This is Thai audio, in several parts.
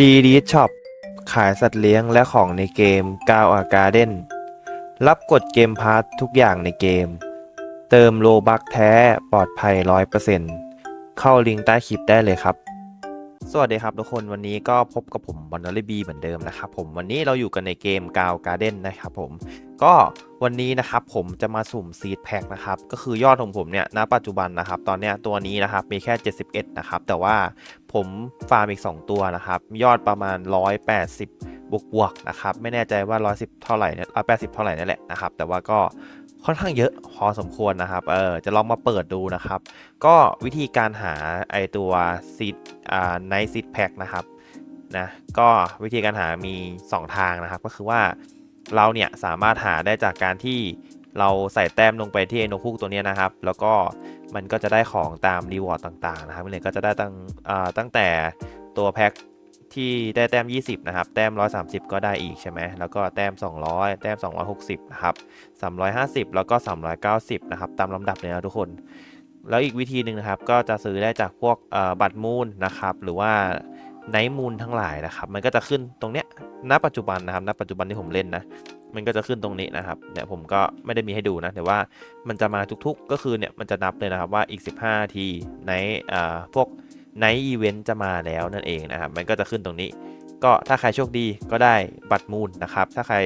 ดีดีช็อปขายสัตว์เลี้ยงและของในเกมกาวอาการ์เด้นรับกดเกมพาร์ททุกอย่างในเกม เติมโลบักแท้ปลอดภัย 100%เข้าลิงก์ใต้คลิปได้เลยครับ สวัสดีครับทุกคนวันนี้ก็พบกับผมบอลนอลบีเหมือนเดิมนะครับผมวันนี้เราอยู่กันในเกมกาวการ์เด้นนะครับผมก็วันนี้นะครับผมจะมาสุ่มซีดแพ็คนะครับก็คือยอดของผมเนี่ยณปัจจุบันนะครับ ตอนเนี้ยตัวนี้นะครับมีแค่ 71 นะครับ แต่ว่าผมฟาร์มอีก 2 ตัวนะครับ ยอดประมาณ 180 บวกบวกๆนะครับ ไม่แน่ใจว่า 110 เท่าไหร่เนี่ย180 เท่าไหร่นั่นแหละนะครับ แต่ว่าก็ ค่อนข้างเยอะพอสมควรนะครับ เออจะลองมาเปิดดูนะครับ ก็วิธีการหาไอตัวซีดอ่าไนซีดแพ็คนะครับนะก็วิธีการหามี 2 ทางนะครับ ก็คือว่าเราเนี่ยสามารถหาได้จากการที่เราใส่แต้มลงไปที่ไอ้นกฮูกตัวเนี้ยนะครับ แล้วก็มันก็จะได้ของตามรีวอร์ดต่างๆนะครับเลยก็จะได้ตั้งอ่าตั้งแต่ตัวแพ็ค ที่ได้แต้ม 20 นะครับ แต้ม 130 ก็ได้อีกใช่ไหม แล้วก็แต้ม 200 แต้ม 260 นะครับ 350 แล้วก็ 390 นะครับ ตามลำดับเลยนะทุกคน แล้วอีกวิธีหนึ่งนะครับ ก็จะซื้อได้จากพวกบัตรมูลนะครับ หรือว่าไนท์มูลทั้งหลายนะครับ มันก็จะขึ้นตรงเนี้ย ณ ปัจจุบันนะครับ ณ ปัจจุบันที่ผมเล่นนะ มันก็จะขึ้นตรงนี้นะครับ เนี่ยผมก็ไม่ได้มีให้ดูนะ แต่ว่ามันจะมาทุกๆ ก็คือเนี่ย มันจะนับเลยนะครับว่าอีก 15นาทีไนพวก ไนท์อีเวนต์จะมาแล้วนั่นเองนะครับ มันก็จะขึ้นตรงนี้ ก็ถ้าใครโชคดีก็ได้บัตรมูลนะครับ ถ้าใคร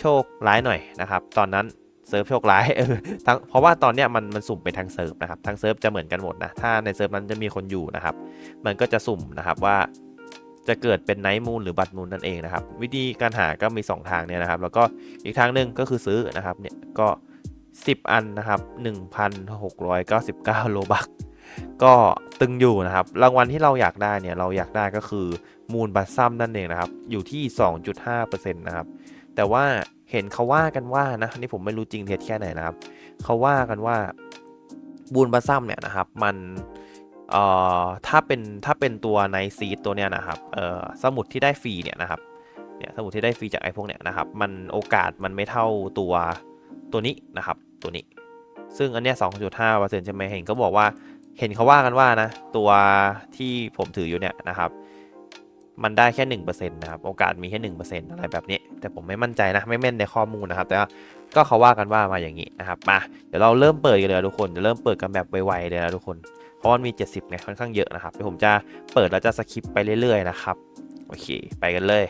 โชคร้ายหน่อยนะครับ ตอนนั้นเซิร์ฟโชคร้ายเออทั้งเพราะว่าตอนเนี้ยมันมันสุ่มไปทางเซิร์ฟนะครับทางเซิร์ฟจะเหมือนกันหมดนะ ถ้าในเซิร์ฟนั้นจะมีคนอยู่นะครับ มันก็จะสุ่มนะครับว่าจะเกิดเป็นไนท์มูลหรือบัตรมูลนั่นเองนะครับ วิธีการหาก็มี 2 ทางเนี่ยนะครับ แล้วก็อีกทางหนึ่งก็คือซื้อนะครับเนี่ยก็ 10 อันนะครับ 1,699 โลบัก ก็ตึงอยู่นะครับ รางวัลที่เราอยากได้เนี่ยเราอยากได้ก็คือมูลบัตซัมนั่นเองนะครับ อยู่ที่ 2.5%นะครับ แต่ว่าเห็นเขาว่ากันว่านะนี่ผมไม่รู้จริงเท็จแค่ไหนนะครับ เขาว่ากันว่าบูนบัตซัมเนี่ยนะครับ มันเอ่อถ้าเป็นถ้าเป็นตัวในซีดตัวเนี้ยนะครับเอ่อสมุดที่ได้ฟรีเนี่ยนะครับเนี่ยสมุดที่ได้ฟรีจากไอ้พวกเนี้ยนะครับ มันโอกาสมันไม่เท่าตัวตัวนี้นะครับ ตัวนี้ ซึ่งอันเนี้ย2.5%ใช่ไหมเห็นเขาบอกว่า เห็นเขาว่ากันว่านะ ตัวที่ผมถืออยู่เนี่ยนะครับ มันได้แค่หนึ่งเปอร์เซ็นต์นะครับ โอกาสมีแค่หนึ่งเปอร์เซ็นต์อะไรแบบนี้ แต่ผมไม่มั่นใจนะ ไม่แม่นในข้อมูลนะครับ แต่ว่าก็เขาว่ากันว่ามาอย่างนี้นะครับ มา เดี๋ยวเราเริ่มเปิดกันเลยทุกคน จะเริ่มเปิดกันแบบไวๆเลยนะทุกคน เพราะมันมี 70ไงค่อนข้างเยอะนะครับเดี๋ยวผมจะเปิดแล้วจะสคิปไปเรื่อยๆนะครับ โอเค ไปกันเลย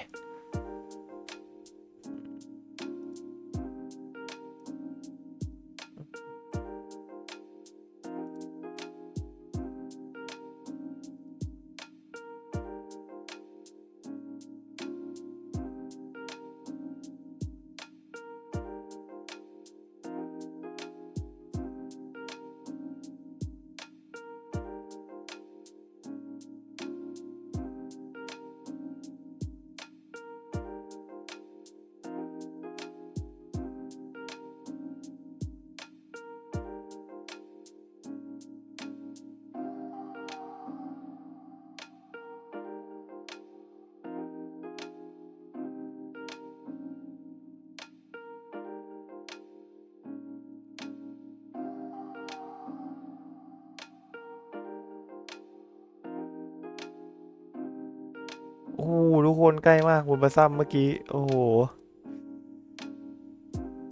อ้โหทุกคนใกล้มากบุญประซ้ำเมื่อกี้ โอ้โห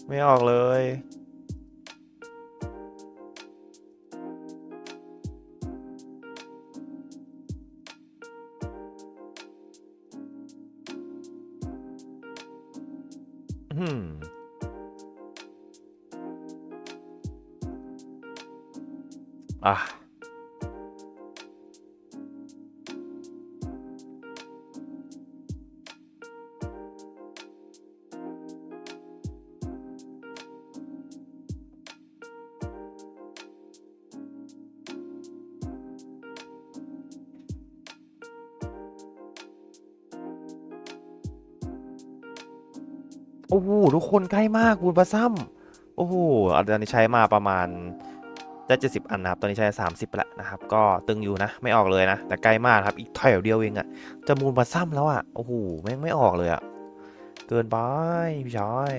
ไม่ออกเลย อืมอะ หทุกคนใกล้มากบุญประซ้ำโอ้โหอันนี้ใช้มาประมาณได้เจ็ดสิบอันนะครับตอนนี้ใช้สามสิบละนะครับ ก็ตึงอยู่นะ ไม่ออกเลยนะ แต่ใกล้มากครับ อีกแถวเดียวเองอะจะมูลประซ้ำแล้วอะโอ้โห แม่งไม่ออกเลยอะ เกินไปพี่ชาย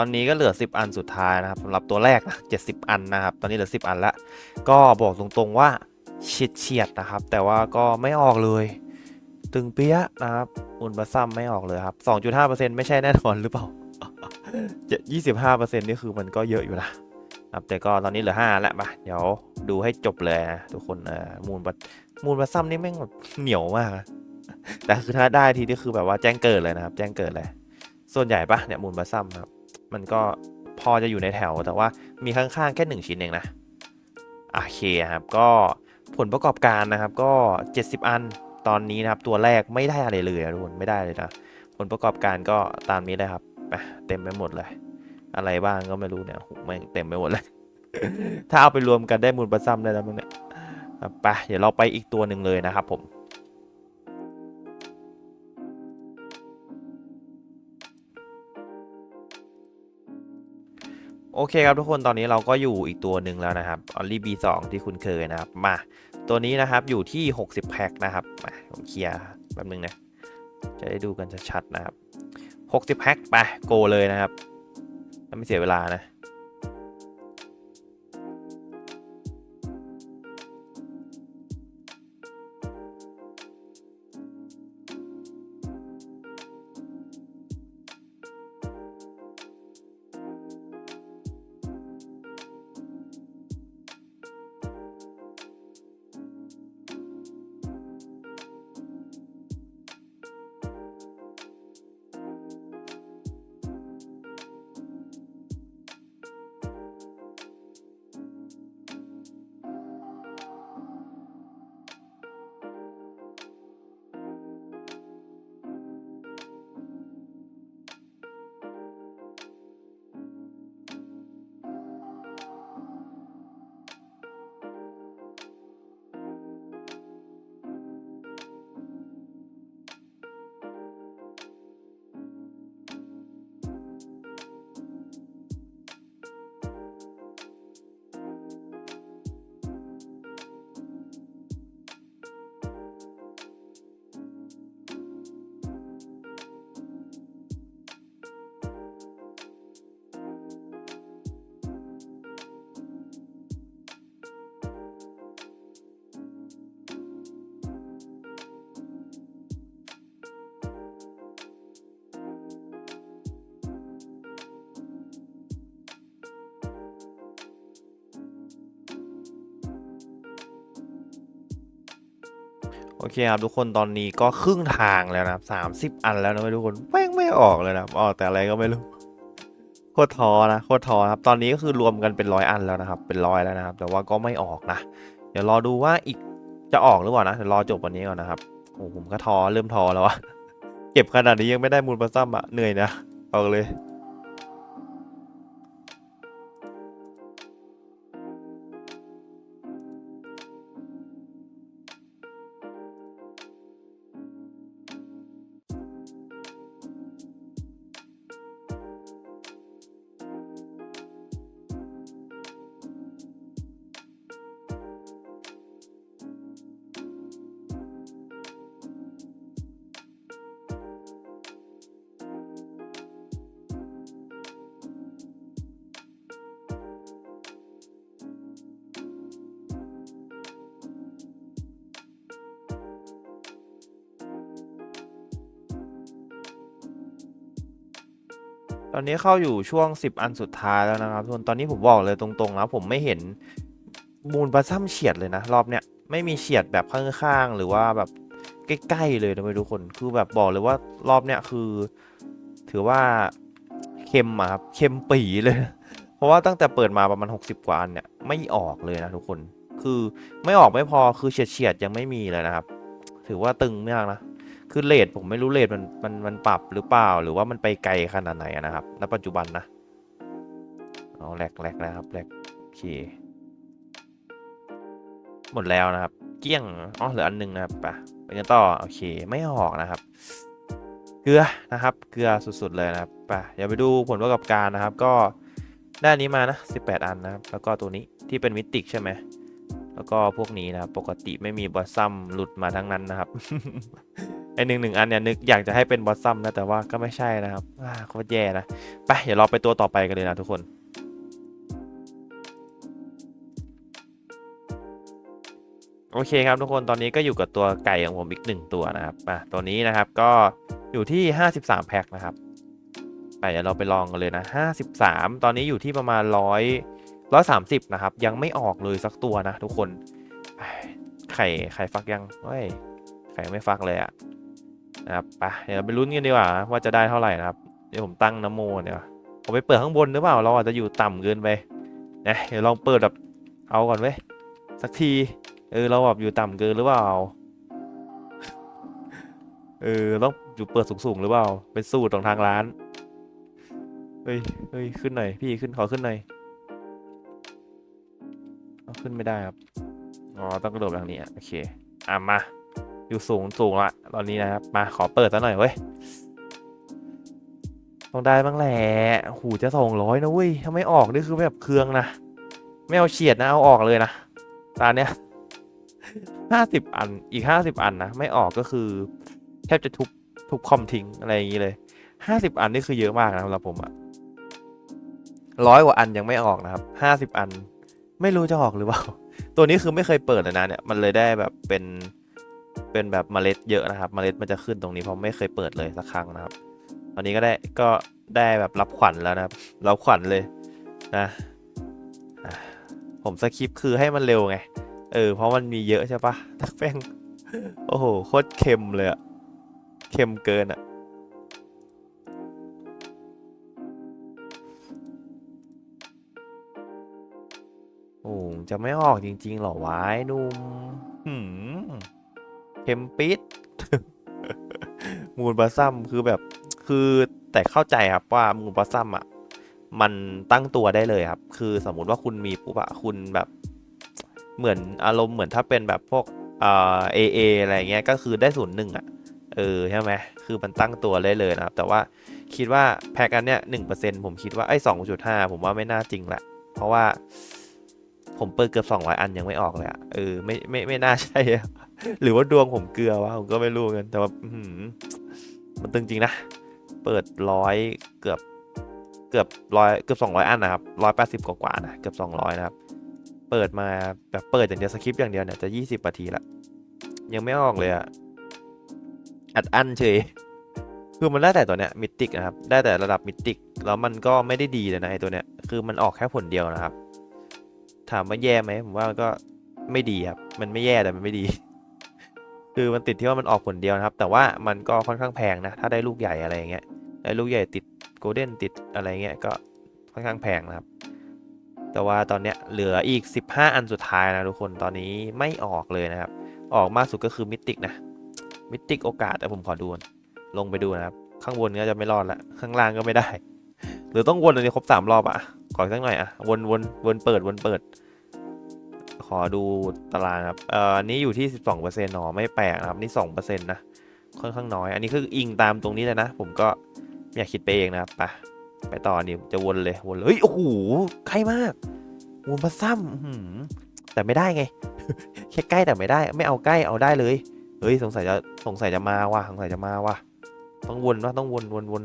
ตอนนี้ก็เหลือ 10 อันสุดท้ายนะครับสำหรับตัวแรกนะ70 อันนะครับ ตอนนี้เหลือ 10 อันละ ก็บอกตรงๆว่าเฉียดเฉียดนะครับ แต่ว่าก็ไม่ออกเลย ตึงเปี้ยนะครับ อุนบัซัมไม่ออกเลยครับ 2.5%ไม่ใช่แน่นอนหรือเปล่า 25%นี่คือมันก็เยอะอยู่นะครับแต่ก็ตอนนี้เหลือ5แล้วมาเดี๋ยวดูให้จบเลยนะทุกคนเออมูลบัมูลบัซัมนี่แม่งแบบเหนียวมากอะแต่คือถ้าได้ทีนี่คือแบบว่าแจ้งเกิดเลยนะครับ แจ้งเกิดเลย ส่วนใหญ่ปะเนี่ยมูลบัซัมครับ มันก็พอจะอยู่ในแถวแต่ว่ามีข้างๆแค่หนึ่งชิ้นเองนะโอเคครับก็ผลประกอบการนะครับก็ 70 อันตอนนี้นะครับตัวแรกไม่ได้อะไรเลยทุกคนไม่ได้เลยนะผลประกอบการก็ตามนี้เลยครับไปเต็มไปหมดเลย อะไรบ้างก็ไม่รู้เนี่ยโหแม่งเต็มไปหมดเลย ถ้าเอาไปรวมกันได้มูลประซัมได้แล้วมั้งเนี่ยไปเดี๋ยวเราไปอีกตัวหนึ่งเลยนะครับผม โอเคครับทุกคนตอนนี้เราก็อยู่อีกตัวหนึ่งแล้วนะครับออลลี่ B2 ที่คุณเคยนะครับมาตัวนี้นะครับอยู่ที่ 60 แพ็คนะครับมาผมเคลียร์แป๊บนึงนะจะได้ดูกันชัดๆนะครับ 60 แพ็คไปโกเลยนะครับไม่เสียเวลานะ โอเคครับทุกคนตอนนี้ก็ครึ่งทางแล้วนะสามสิบอันแล้วนะทุกคนแม่งไม่ออกเลยนะออกแต่อะไรก็ไม่รู้โคตรท้อนะโคตรท้อครับตอนนี้ก็คือรวมกันเป็นร้อยอันแล้วนะครับ เป็นร้อยแล้วนะครับ แต่ว่าก็ไม่ออกนะ เดี๋ยวรอดูว่าอีกจะออกหรือเปล่านะเดี๋ยวรอจบวันนี้ก่อนนะครับโอ้ผมก็ท้อเริ่มท้อแล้วอะเก็บขนาดนี้ยังไม่ได้มูลประซัมอะเหนื่อยนะเอาเลย อนนี้เข้าอยู่ช่วง 10 อันสุดท้ายแล้วนะครับทุกคนตอนนี้ผมบอกเลยตรงๆนะผมไม่เห็นมูลปลาซัมเฉียดเลยนะ รอบเนี้ยไม่มีเฉียดแบบข้างๆหรือว่าแบบใกล้ๆเลยนะทุกคนคือแบบบอกเลยว่ารอบเนี้ยคือ ถือว่าเค็มอะครับเค็มปีเลย เพราะว่าตั้งแต่เปิดมาประมาณ 60 กว่าอันเนี่ยไม่ออกเลยนะทุกคน คือไม่ออกไม่พอคือเฉียดเฉียดๆยังไม่มีเลยนะครับ ถือว่าตึงมากนะ คือเลทผมไม่รู้เลทมันมันมันปรับหรือเปล่า หรือว่ามันไปไกลขนาดไหนนะครับ ณ ปัจจุบันนะเอาแหลกแหลกนะครับแหลกโอเคหมดแล้วนะครับ เกลี้ยงอ๋อเหลืออันหนึงนะครับไปไปกันต่อโอเคไม่ออกนะครับ เกลือนะครับ เกลือสุดๆเลยนะครับไปเดี๋ยวไปดูผลประกอบการนะครับ ก็ได้นนี้มานะ 18 อันนะครับ แล้วก็ตัวนี้ที่เป็นมิติกใช่ไหมแล้วก็พวกนี้นะครับ ปกติไม่มีบอสซัมหลุดมาทั้งนั้นนะครับ ไอหนึ่งหนึ่งอันเนี่ยนึกอยากจะให้เป็นบอสซัมนะแต่ว่าก็ไม่ใช่นะครับอ่าโคตรแย่นะไปเดี๋ยวเราไปตัวต่อไปกันเลยนะทุกคนโอเคครับทุกคนตอนนี้ก็อยู่กับตัวไก่ของผมอีกหนึ่งตัวนะครับอะตัวนี้นะครับก็อยู่ที่ 53 แพ็คนะครับไปเดี๋ยวเราไปลองกันเลยนะ 53 ตอนนี้อยู่ที่ประมาณ 100 130 นะครับ ยังไม่ออกเลยสักตัวนะทุกคนไอไข่ไข่ฟักยังเฮ้ยไข่ไม่ฟักเลยอะ นะครับไปเดี๋ยวเราไปลุ้นกันดีกว่า ว่าจะได้เท่าไหร่นะครับเดี๋ยวผมตั้งน้ำโมเดี๋ยวผมไปเปิดข้างบนหรือเปล่าเราอาจจะอยู่ต่ำเกินไปนะเดี๋ยวลองเปิดแบบเอาก่อนเว้ยสักที เออเราแบบอยู่ต่ำเกินหรือเปล่าเออต้องอยู่เปิดสูงๆหรือเปล่าเป็นสูตรของทางร้านเฮ้ยเฮ้ยขึ้นหน่อยพี่ขึ้นขอขึ้นหน่อยขึ้นไม่ได้ครับ อ๋อ ต้องกระโดดทางนี้อะโอเค อะมา อยู่สูงสูงละตอนนี้นะครับ มาขอเปิดซะหน่อยเว้ยต้องได้บ้างแหละหูจะสองร้อยนะเว้ยถ้าไม่ออกนี่คือแบบเครื่องนะ ไม่เอาเฉียดนะ เอาออกเลยนะตาเนี้ยห้าสิบอันอีกห้าสิบอันนะ ไม่ออกก็คือ แทบจะทุบทุบคอมทิ้งอะไรอย่างนี้เลยห้าสิบอันนี่คือเยอะมากนะสำหรับผมอะร้อยกว่าอันยังไม่ออกนะครับห้าสิบอัน ไม่รู้จะออกหรือเปล่า ตัวนี้คือไม่เคยเปิดเลยนะเนี่ยมันเลยได้แบบเป็น เป็นแบบเมล็ดเยอะนะครับ เมล็ดมันจะขึ้นตรงนี้เพราะไม่เคยเปิดเลยสักครั้งนะครับ ตอนนี้ก็ได้ก็ได้แบบรับขวัญแล้วนะครับรับขวัญเลยนะผมสคริปคือให้มันเร็วไง เออ เพราะมันมีเยอะใช่ปะทักแป้งโอ้โห โคตรเค็มเลยอะเค็มเกินอะโอ้จะไม่ออกจริงๆหรอวะไอ้หนุ่มหืม เค็มปิดมูลบาซัมคือแบบคือแต่เข้าใจครับว่ามูลบาซัมอะมันตั้งตัวได้เลยครับ คือสมมุติว่าคุณมีปุ๊บอะคุณแบบเหมือนอารมณ์เหมือนถ้าเป็นแบบพวกเอเออะไรเงี้ยก็คือได้ศูนย์หนึ่งอะเออใช่ไหมคือมันตั้งตัวได้เลยนะครับ แต่ว่าคิดว่าแพ็กอันเนี้ยหนึ่งเปอร์เซ็นผมคิดว่าไอ้สองจุดห้าผมว่าไม่น่าจริงแหละ เพราะว่าผมเปิดเกือบสองร้อยอันยังไม่ออกเลยอะเออไม่ไม่ไม่น่าใช่ หรือว่าดวงผมเกลือวะผมก็ไม่รู้กันแต่ว่ามันตึงจริงนะ เปิดร้อยเกือบเกือบร้อยเกือบสองร้อยอันนะครับร้อยแปดสิบกว่าๆนะเกือบสองร้อยนะครับ เปิดมาแบบเปิดอย่างเดียวสคริปต์อย่างเดียวเนี่ยจะยี่สิบนาทีละยังไม่ออกเลยอะอัดอั้นเฉยคือมันได้แต่ตัวเนี้ยมิติกนะครับ ได้แต่ระดับมิติกแล้วมันก็ไม่ได้ดีเลยนะไอตัวเนี้ยคือมันออกแค่ผลเดียวนะครับ ถามว่าแย่ไหมผมว่ามันก็ไม่ดีครับ มันไม่แย่แต่มันไม่ดี คือมันติดที่ว่ามันออกผลเดียวนะครับ แต่ว่ามันก็ค่อนข้างแพงนะ ถ้าได้ลูกใหญ่อะไรอย่างเงี้ย ได้ลูกใหญ่ติดโกลเด้นติดอะไรเงี้ยก็ค่อนข้างแพงนะครับ แต่ว่าตอนเนี้ยเหลืออีก 15 อันสุดท้ายนะทุกคน ตอนนี้ไม่ออกเลยนะครับ ออกมากสุดก็คือมิติกนะ มิติกโอกาสแต่ผมขอดูนลงไปดูนะครับ ข้างบนก็จะไม่รอดละ ข้างล่างก็ไม่ได้ หรือต้องวนอันนี้ครบสามรอบอะขออีกสักหน่อยอะวนวนวนเปิดวนเปิด ขอดูตารางครับเอ่ออันนี้อยู่ที่ 12%เนอไม่แปลกนะครับ นี่ 2%นะค่อนข้างน้อย อันนี้คืออิงตามตรงนี้เลยนะ ผมก็ไม่อยากคิดไปเองนะครับไปไปต่อนี่จะวนเลยวนเลยเฮ้ยโอ้โหใกล้มากวนมาซ้ำแต่ไม่ได้ไงแค่ใกล้แต่ไม่ได้ ไม่เอาใกล้เอาได้เลยเฮ้ยสงสัยจะสงสัยจะมาว่ะสงสัยจะมาว่ะต้องวนว่ะต้องวนวนวน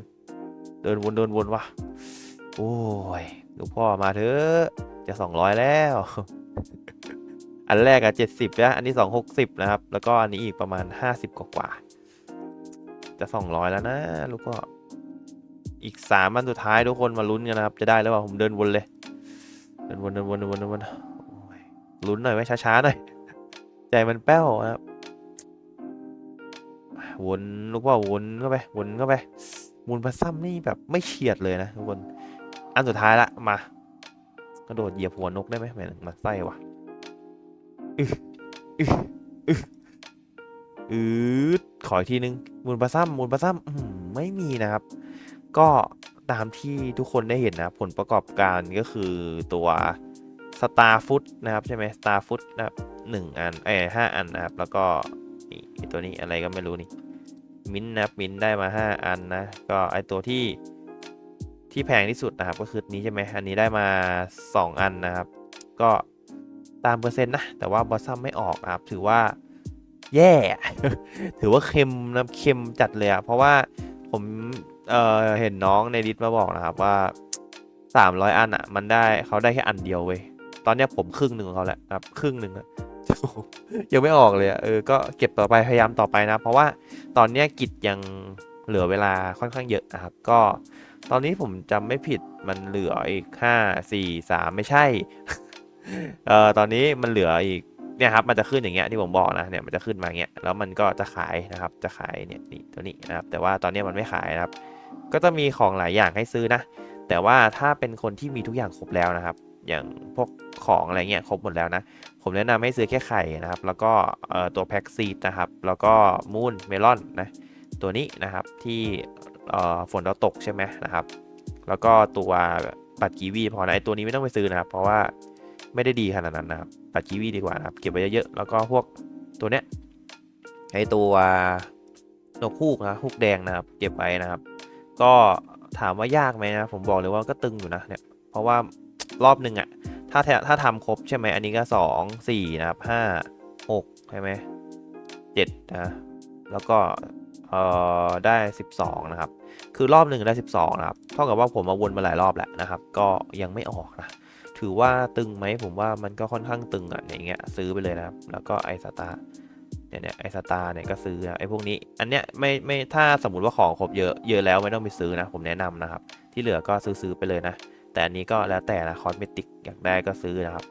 เดินวนเดินวนว่ะโอ้ยลูกพ่อมาเถอะจะสองร้อยแล้ว อันแรกอะเจ็ดสิบนะอันนี้สองหกสิบนะครับ แล้วก็อันนี้อีกประมาณห้าสิบกว่าจะสองร้อยแล้วนะลูกก็ อีกสามอันสุดท้ายทุกคนมาลุ้นกันนะครับ จะได้หรือเปล่าผมเดินวนเลย เดินวนเดินวนเดินวนเดินวนลุ้นหน่อยไหมช้าๆหน่อยใจมันแป้วนะครับวนลูกว่าวนเข้าไปวนเข้าไปมูลพัซัมนี่แบบไม่เฉียดเลยนะทุกคน อันสุดท้ายละมากระโดดเหยียบหัวนกได้ไหมแหมมันไส้วะ อึอึอึอืดขออีกทีนึง มูลปลาซ้ำมูลปลาซ้ำไม่มีนะครับ ก็ตามที่ทุกคนได้เห็นนะผลประกอบการก็คือตัว Star Food นะครับใช่ไหม Star Food นะครับหนึ่งอันเอ้ห้าอันนะครับ แล้วก็นี่ตัวนี้อะไรก็ไม่รู้นี่มินนะครับมินได้มาห้าอันนะ ก็ไอตัวที่ที่แพงที่สุดนะครับ ก็คือนี้ใช่ไหมอันนี้ได้มาสองอันนะครับ ก็ ตามเปอร์เซ็นต์นะ แต่ว่าบอสซัมไม่ออกครับถือว่าแย่ถือว่าเค็มนะเค็มจัดเลยอะเพราะว่าผมเเห็นน้องในดิสมาบอกนะครับว่าสามร้อยอันอะมันได้เขาได้แค่อันเดียวเว้ยตอนเนี้ยผมครึ่งหนึ่งของเขาแล้วนะครับครึ่งหนึ่งยังไม่ออกเลยอะเออก็เก็บต่อไปพยายามต่อไปนะ เพราะว่าตอนเนี้ยกิจยังเหลือเวลาค่อนข้างเยอะนะครับ ก็ตอนนี้ผมจำไม่ผิดมันเหลืออีกห้าสี่สามไม่ใช่ เอ่อตอนนี้มันเหลืออีกเนี่ยครับมันจะขึ้นอย่างเงี้ยที่ผมบอกนะเนี่ยมันจะขึ้นมาอย่างเงี้ยแล้วมันก็จะขายนะครับจะขายเนี่ยนี่ตัวนี้นะครับแต่ว่าตอนนี้มันไม่ขายนะครับ ก็จะมีของหลายอย่างให้ซื้อนะ แต่ว่าถ้าเป็นคนที่มีทุกอย่างครบแล้วนะครับ อย่างพวกของอะไรเงี้ยครบหมดแล้วนะผมแนะนำให้ซื้อแค่ไข่นะครับ แล้วก็เอ่อตัวแพ็กซีดนะครับ แล้วก็มูนเมลอนนะตัวนี้นะครับที่เอ่อฝนเราตกใช่ไหมนะครับ แล้วก็ตัวปัดกีวีพอนะไอตัวนี้ไม่ต้องไปซื้อนะครับ เพราะว่า ไม่ได้ดีขนาดนั้นนะครับปัดกีวีดีกว่านะครับเก็บไว้เยอะๆแล้วก็พวกตัวเนี้ยไอตัวนกฮูกนะฮูกแดงนะครับ เก็บไว้นะครับ ก็ถามว่ายากไหมนะผมบอกเลยว่าก็ตึงอยู่นะเนี่ยเพราะว่ารอบหนึ่งอะถ้าถ้าทำครบใช่ไหมอันนี้ก็สองสี่นะครับห้าหกใช่ไหมเจ็ดนะแล้วก็เอ่อได้สิบสองนะครับ คือรอบหนึ่งได้สิบสองนะครับ เท่ากับว่าผมมาวนมาหลายรอบแล้วนะครับ ก็ยังไม่ออกนะ ถือว่าตึงไหมผมว่ามันก็ค่อนข้างตึงอะอย่างเงี้ยซื้อไปเลยนะครับ แล้วก็ไอสตาร์เนี่ยเนี่ยไอสตาร์เนี่ยก็ซื้อนะไอพวกนี้อันเนี้ยไม่ไม่ถ้าสมมติว่าของครบเยอะเยอะแล้วไม่ต้องไปซื้อนะผมแนะนำนะครับ ที่เหลือก็ซื้อซื้อไปเลยนะ แต่อันนี้ก็แล้วแต่นะคอสเมติกอยากได้ก็ซื้อนะครับ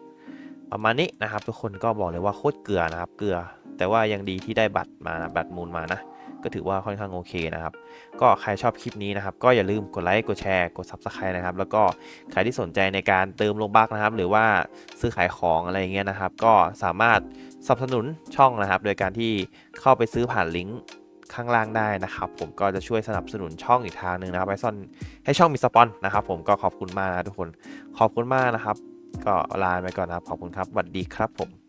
ประมาณนี้นะครับ ทุกคนก็บอกเลยว่าโคตรเกลือนะครับเกลือ แต่ว่ายังดีที่ได้บัตรมานะบัตรมูลมานะ ก็ถือว่าค่อนข้างโอเคนะครับ ก็ใครชอบคลิปนี้นะครับ ก็อย่าลืมกดไลค์กดแชร์กด Subscribe นะครับ แล้วก็ใครที่สนใจในการเติมโลบักนะครับ หรือว่าซื้อขายของอะไรเงี้ยนะครับ ก็สามารถสนับสนุนช่องนะครับ โดยการที่เข้าไปซื้อผ่านลิงก์ข้างล่างได้นะครับ ผมก็จะช่วยสนับสนุนช่องอีกทางหนึ่งนะครับให้ซ่อนให้ช่องมีสปอนนะครับผมก็ขอบคุณมากนะทุกคนขอบคุณมากนะครับ ก็ลาไปก่อนนะครับขอบคุณครับสวัสดีครับผม